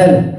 Hello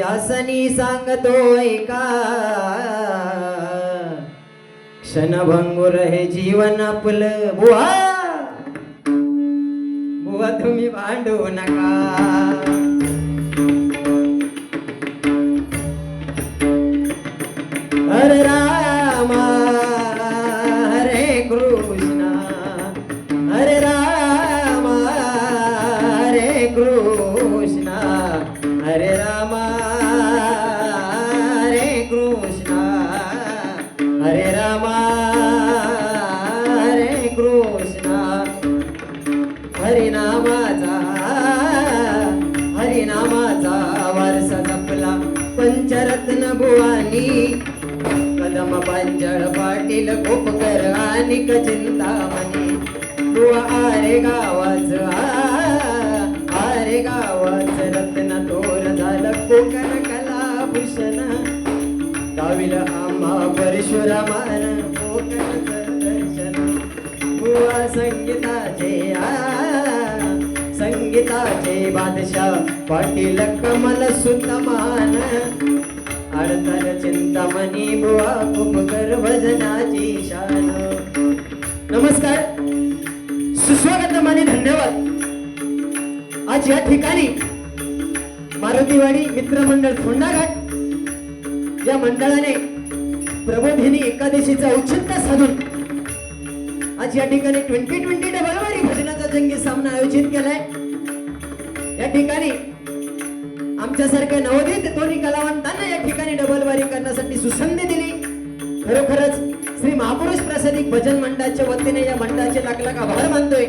बसून सांगतो एका क्षणभंगुर हे जीवन आपलं बुवा. बुवा तुम्ही भांडू नका. कदम पाटील कोपकर आणि चिंतामणी तू आरे गावाच आरे गावाच रत्न तोर झालं कोकण कलाभूषण. गावील आम्हा परशुरामान कोकणचं दर्शन. बुवा संगीताचे आ संगीताचे बादशाह पाटील कमल सुतमान अडतल चिंतामणी बुवा कुपकर भजनाची शान. नमस्कार. सुस्वागतम आणि धन्यवाद. आज या ठिकाणी मारुतीवाडी मित्रमंडळ फोंडाघाट या मंडळाने प्रबोधिनी एकादशीचा औचित्य साधून आज या ठिकाणी ट्वेंटी ट्वेंटी डबलवारी भजनाचा जंगी सामना आयोजित केलाय. या ठिकाणी आमच्यासारख्या नवोदित दोन्ही कलावंतांना या ठिकाणी डबलवारी करण्यासाठी सुसंधी दिली. खरोखरच श्री महापुरुष प्रसादिक भजन मंडळाच्या वतीने या मंडळाचे लाख आभार मानतोय.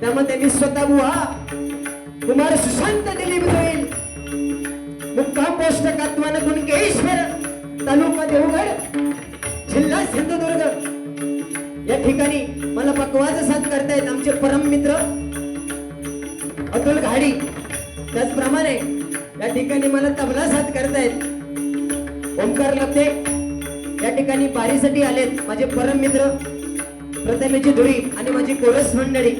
त्यामध्ये मी स्वतः बुवा कुमार सुशांत दिलीप गोयल मुक्काम पोस्ट कात्वान कुणकेश्वर तालुका देवगड जिल्हा सिंधुदुर्ग. या ठिकाणी मला पकवाचा साथ करतायत आमचे परम मित्र अतुल घाडी. त्याचप्रमाणे ठिकाणी मला तबला साथ करतायत. ओंकार लपते या ठिकाणी पारीसाठी आलेत माझे परम मित्र प्रथमेची धुळी आणि माझी कोरस मंडळी.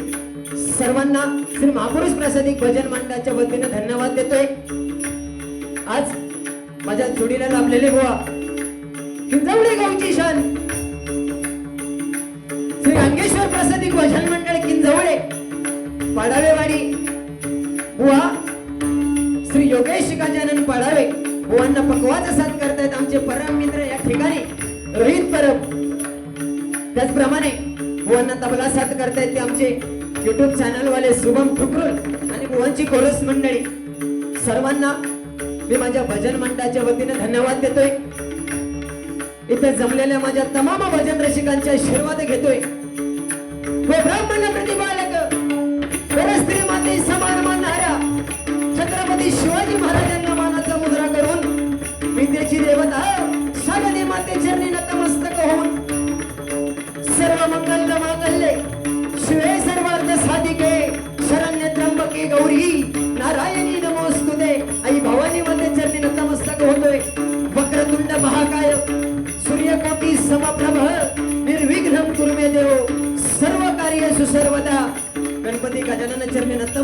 सर्वांना श्री महापुरुष प्रासादिक भजन मंडळाच्या वतीने धन्यवाद देतोय. आज माझ्या जोडीला लाभलेले बुवा. किंजवडे गावची शान. श्री अंगेश्वर प्रासादिक भजन मंडळ किंजवडे. पाडावेवाडी. बुवा योगेश गजानन पाडावे. बुवांना पकवाचा साथ करतायत आमचे परम मित्र या ठिकाणी. रोहित परब. त्याचप्रमाणे बुवांना तबला साथ करतायत ते आमचे युट्यूब चॅनल वाले शुभम ठुकरुल आणि बुवांची कोरस मंडळी. सर्वांना मी माझ्या भजन मंडळाच्या वतीने धन्यवाद देतोय. इथे जमलेल्या माझ्या तमाम भजन रसिकांचे आशीर्वाद घेतोय.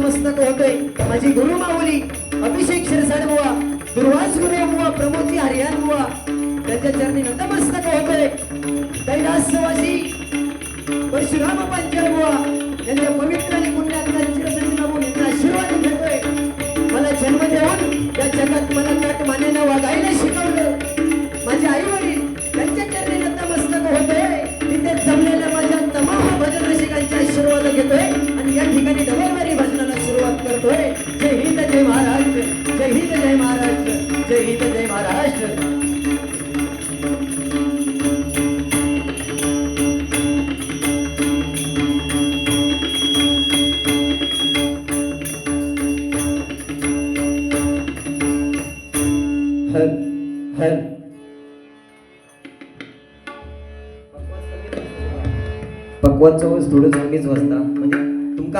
चरणी होतोय. माझी गुरु माऊली अभिषेक शिरसाड बुवा दुर्वास गुरु बुवा प्रमोदजी हरियाण बुवा त्यांच्या चरणी नतमस्तक.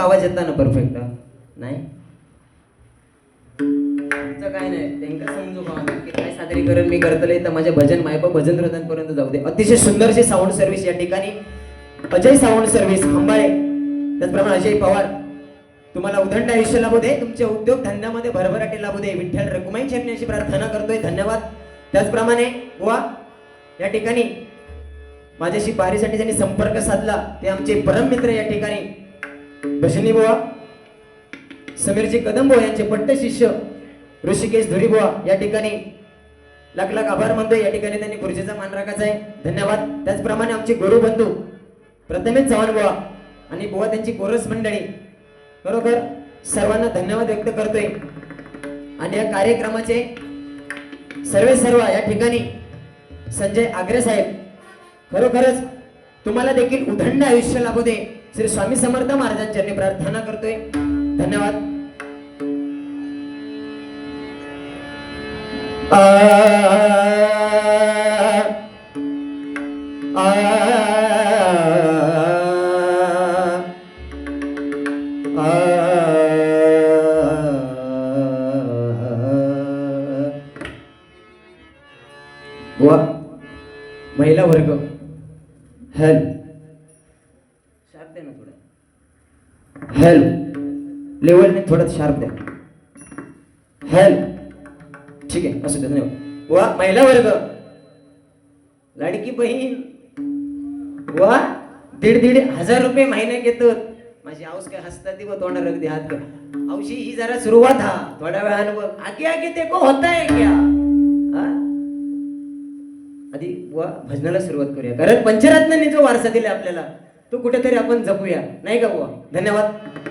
आवाज येता ना परफेक्ट नाही? तुमचं काय नाही त्यांना समजू का की काय सादरीकरण मी करतले तर माझ्या भजन मायबा भजन रथांपर्यंत जाऊ दे. अतिशय सुंदरशी साऊंड सर्व्हिस या ठिकाणी. Ajay sound service Hambale. त्याचप्रमाणे अजय पवार. तुम्हाला उदंड आयुष्य लाभू दे तुमचे उद्योग धंद्यामध्ये भरभराटी लाभू दे. विठ्ठल रकुमाई चरणी अशी प्रार्थना करतोय धन्यवाद. त्याचप्रमाणे वा या ठिकाणी. माझ्याशी पारीसाठी ज्यांनी संपर्क साधला ते आमचे परम मित्र या ठिकाणी. भजनी बुवा समीरजी कदम बुवा यांचे पट्ट शिष्य ऋषिकेश धुरी बुवा या ठिकाणी लाख लाख आभार मानतोय. या ठिकाणी त्यांनी खुर्चीचा मान राखायचा आहे. धन्यवाद. त्याचप्रमाणे आमचे गुरुबंधू प्रथमेश चव्हाण बुवा आणि बुवा त्यांची कोरस मंडळी. बरोबर सर्वांना धन्यवाद व्यक्त करतोय. आणि या कार्यक्रमाचे सर्वे सर्व या ठिकाणी संजय आग्रे साहेब खरोखरच तुम्हाला देखील उदंड आयुष्य लाभू दे. श्री स्वामी समर्थ महाराजांच्या प्रार्थना करतोय धन्यवाद आ, वा महिला वर्ग हेल शार्प द्या ना हेल्प लेवलने थोडं शार्प द्या. हेल्प ठीक आहे असू द्या धन्यवाद. वा महिला वर्ग. लाडकी बहीण. वा दीड दीड हजार रुपये महिना घेतो माझी आऊस काय हसता ती व तोंडावर अगदी हात कर औषी ही जरा सुरुवात हा. थोड्या वेळानं बघ आगे आगे ते को होता है क्या? आधी वा भजनाला सुरुवात करूया. कारण पंचरत्नांनी जो वारसा दिला आपल्याला तो कुठेतरी आपण जपूया. नाही का बुवा? धन्यवाद.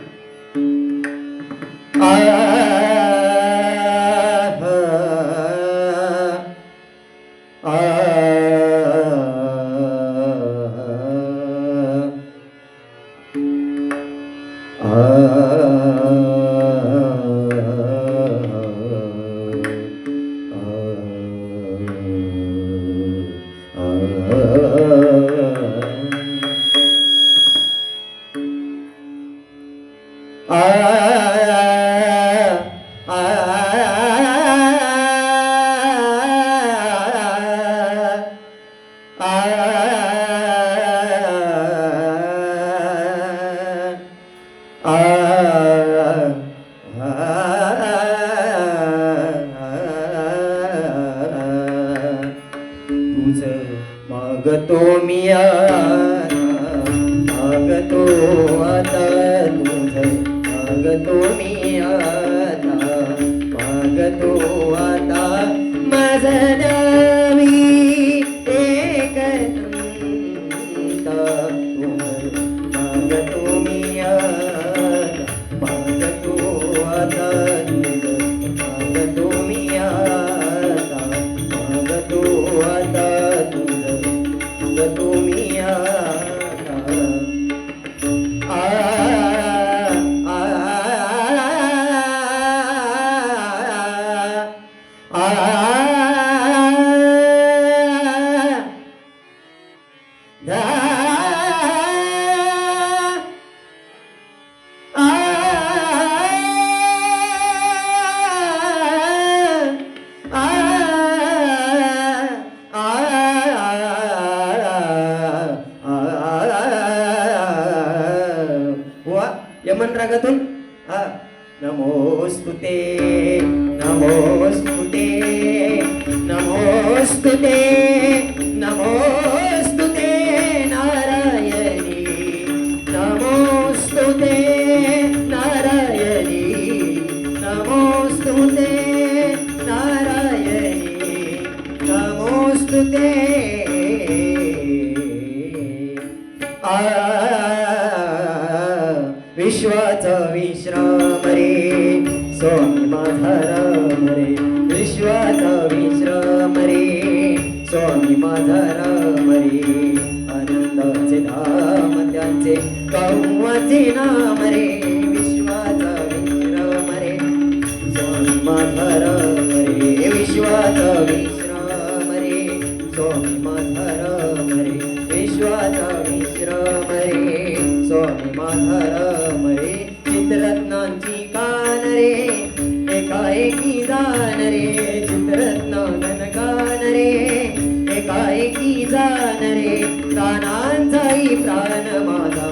एकाएकी जाण रे चित्ररत्न कान रे एकाएकी जाण रे प्राणांचाही प्राण माझा.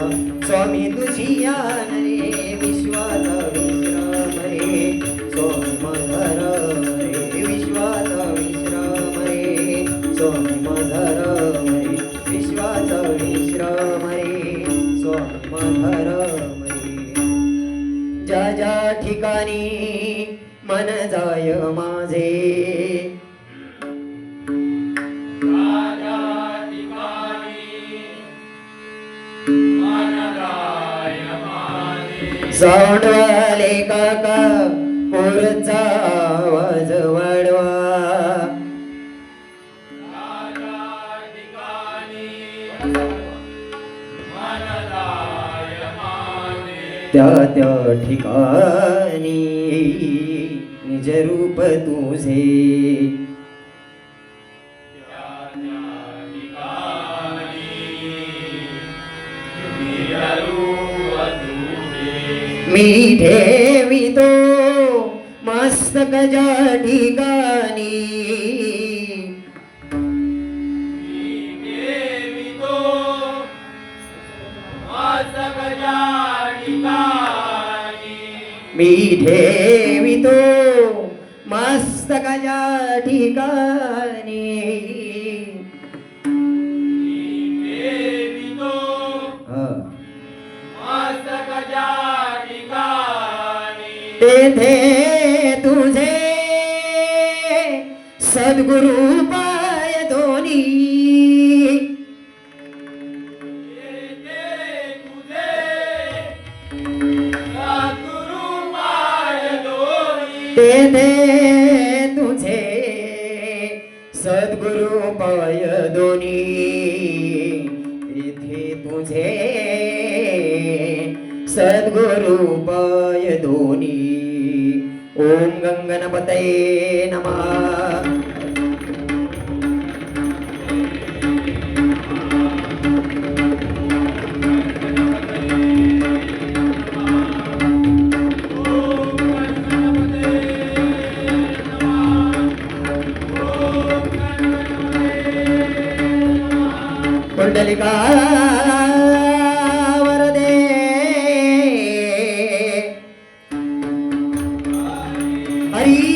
स्वामी तुझी यान रे विश्वाचा विश्राम रे स्वामी माझा राम रे विश्वाचा विश्राम रे स्वामी माझा राम रे विश्वाचा विश्राम रे स्वामी माझा राम रे. ज्या ज्या ठिकाणी मन जाय माझे सावंतवाले काका पुढचा आवाज वाढवा. त्या त्या ठिकाणी निज रूप तुझे. मी ठेवितो मस्तक ज्या ठिकाणी मी ठेवितो मस्तकाच्या ठिकाणी. तेथे तुझे सद्गुरु Aí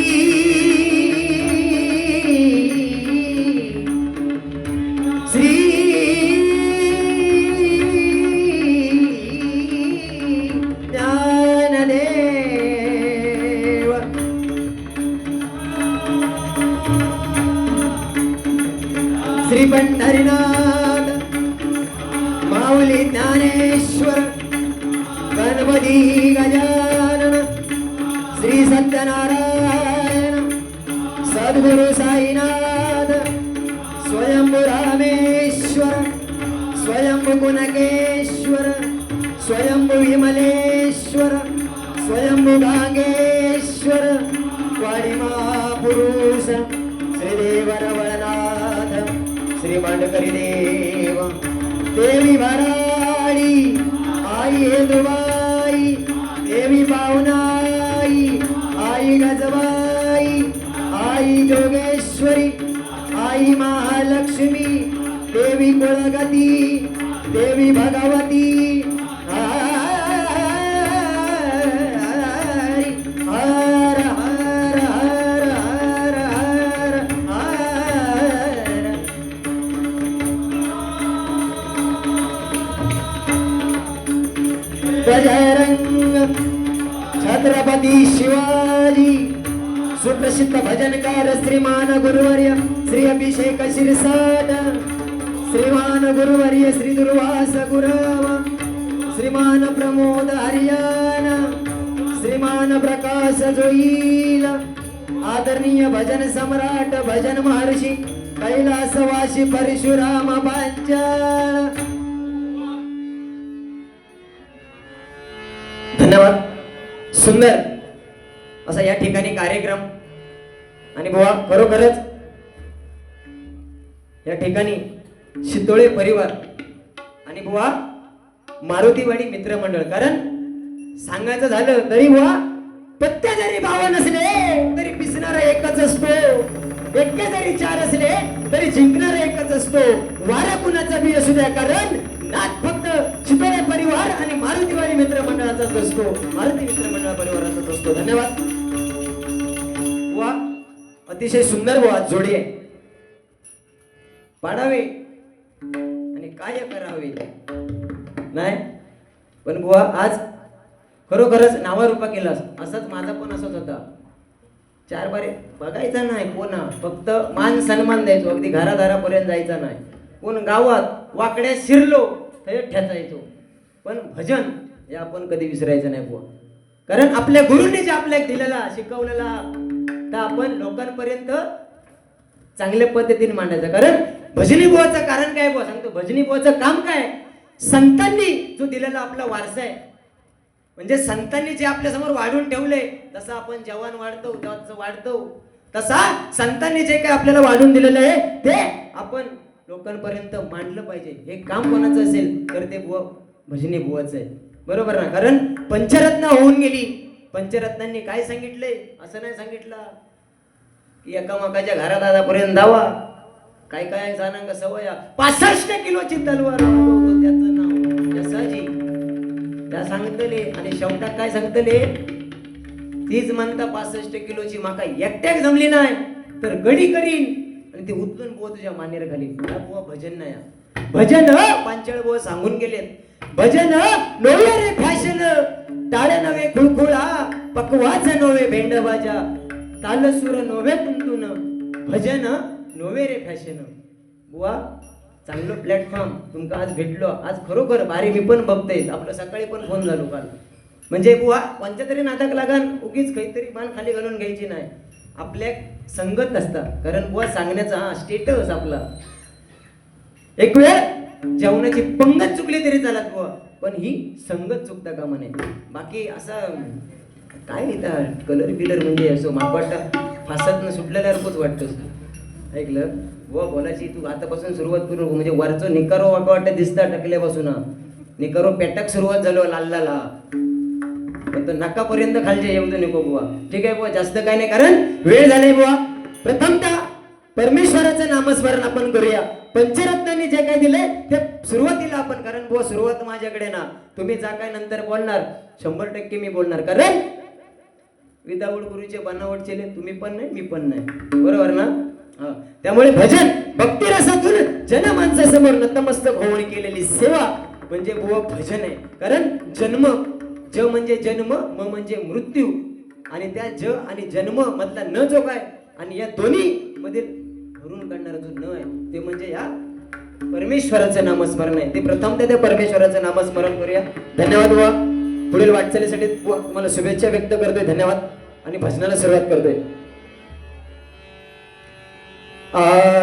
परशुराम पांचाळ धन्यवाद. सुंदर. असा या ठिकाणी कार्यक्रम. आणि बुवा खरोखरच या ठिकाणी शितोळे परिवार आणि बुवा मारुतीवाडी मित्रमंडळ कारण सांगायचं झालं तरी बुवा पत्ते जरी भाव नसले तरी पिसणारा एकच असतो. एक्के जरी चार असले तरी जिंकणारा एकच असतो. वारा कुणाचा बी असू द्या कारण नाथ फक्त चितळे परिवार आणि मारुतीवाडी मित्रमंडळाचाच असतो. मारुती मित्रमंडळ परिवाराचाच असतो. धन्यवाद. वा अतिशय सुंदर वा जोडी आहे. पाडावे आणि काय करावे. नाही पण बुवा आज खरोखरच नावारूपा केलास. असाच माझा पण असाच होता. चार बारे बघायचा नाही कोणा. फक्त मान सन्मान द्यायचो. अगदी घरादारापर्यंत जायचा नाही. कोण गावात वाकड्या शिरलो तर ठेचायचो. पण भजन हे आपण कधी विसरायचं नाही बुवा. कारण आपल्या गुरुंनी जे आपल्याला दिलेला शिकवलेला तर आपण लोकांपर्यंत चांगल्या पद्धतीने मांडायचं. कारण भजनी बुवाचं कारण काय बुवा? सांगतो. भजनी बुवाचं काम काय संतांनी जो दिलेला आपला वारसा आहे म्हणजे संतांनी जे आपल्यासमोर वाढून ठेवले तसं आपण जवान वाढतो तसं वाढतो. तसा संतांनी जे काय आपल्याला वाढून दिलेलं आहे ते आपण लोकांपर्यंत मांडलं पाहिजे. हे काम कोणाचं असेल तर ते बुवा भजनी बुवाचं आहे. बरोबर ना? कारण पंचरत्न होऊन गेली. पंचरत्नांनी काय सांगितलंय? असं नाही सांगितलं. की एकामेकाच्या घरात आतापर्यंत धावा. काय काय जणांका सवय. पासष्ट किलोची तलवार. त्या सांगतले आणि शेवटात काय सांगतले? तीच म्हणता पासष्ट किलोची माका एकट्याक जमली नाही. तर गडी करीन. आणि ते उचलून बो तुझ्या मानेर घालीन. बुवा भजन नाही भजन पांचाळ बुवा सांगून गेलेत. भजन नव्हे रे फॅशन. टाळे नव्हे खुळखुळा पकवाच नव्हे भेंडबाजा. तालसूर नव्हे तुमतून भजन नव्हे रे फॅशन. बुवा चांगलं प्लॅटफॉर्म तुमका आज भेटलो. आज खरोखर भारी मी पण बघते आपलं सकाळी पण फोन झालो काल. म्हणजे बुवा कोणत्या तरी नाटक लागान उगीच काहीतरी मान खाली घालून घ्यायची नाही. आपल्या संगत असतात कारण बुवा सांगण्याचा हा स्टेटस आपला. एक वेळ जेवणाची पंगत चुकली तरी चालत बुवा. पण ही संगत चुकता का म्हणे? बाकी असं काय लिहिता कलर बिलर म्हणजे असं मला वाटतं फासातनं सुटलेल्यासारखंच वाटतं. ऐकलं? बुवा बोलायची तू आतापासून सुरुवात करू म्हणजे वरचं निकारो वाका वाटतं दिसता टकल्यापासून. निकारो पेटक सुरुवात झालो लाल्लाला. पण तो नकापर्यंत खालचे येऊ दे नको बुवा. ठीक आहे बुवा जास्त काय नाही कारण वेळ झालाय बुवा. प्रथमतः परमेश्वराचं नामस्मरण आपण करूया. पंचरत्नांनी जे काय दिले ते सुरुवातीला आपण कारण बुवा सुरुवात माझ्याकडे ना. तुम्ही जा काय नंतर बोलणार. शंभर टक्के मी बोलणार. कारण विदाऊट गुरुचे बनावट केले तुम्ही पण नाही मी पण नाही. बरोबर ना? त्यामुळे भजन भक्ती रसातून जनमानसासमोर नतमस्तक होऊन केलेली सेवा म्हणजे बुवा भजन आहे. कारण जन्म ज म्हणजे जन्म म म्हणजे मृत्यू. आणि त्या ज आणि जन्म मधला न जो काय आणि या दोन्ही मधील भरून काढणारा जो न आहे ते म्हणजे या परमेश्वराचं नामस्मरण आहे. ते प्रथम त्या परमेश्वराचं नामस्मरण करूया. धन्यवाद बुवा. पुढील वाटचालीसाठी तुम्हाला शुभेच्छा व्यक्त करतोय. धन्यवाद. आणि भजनाला सुरुवात करतोय. Ah.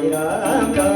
जय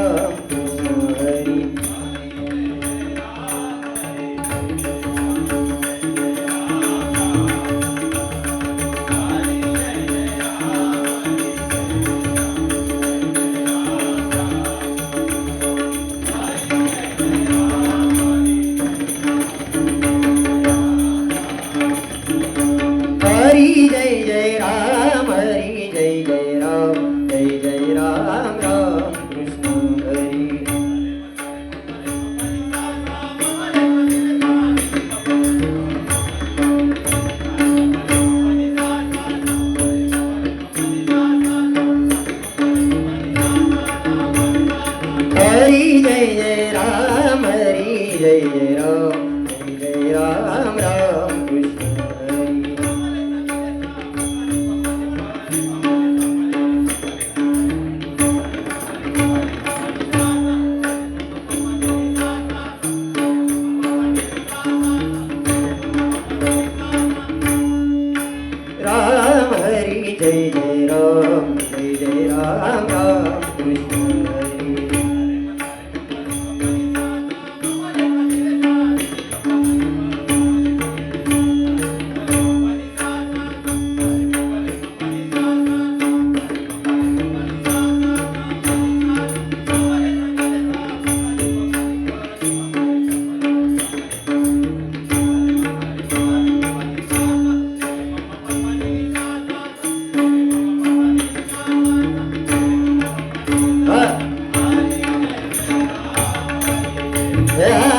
哎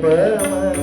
เบอร์มา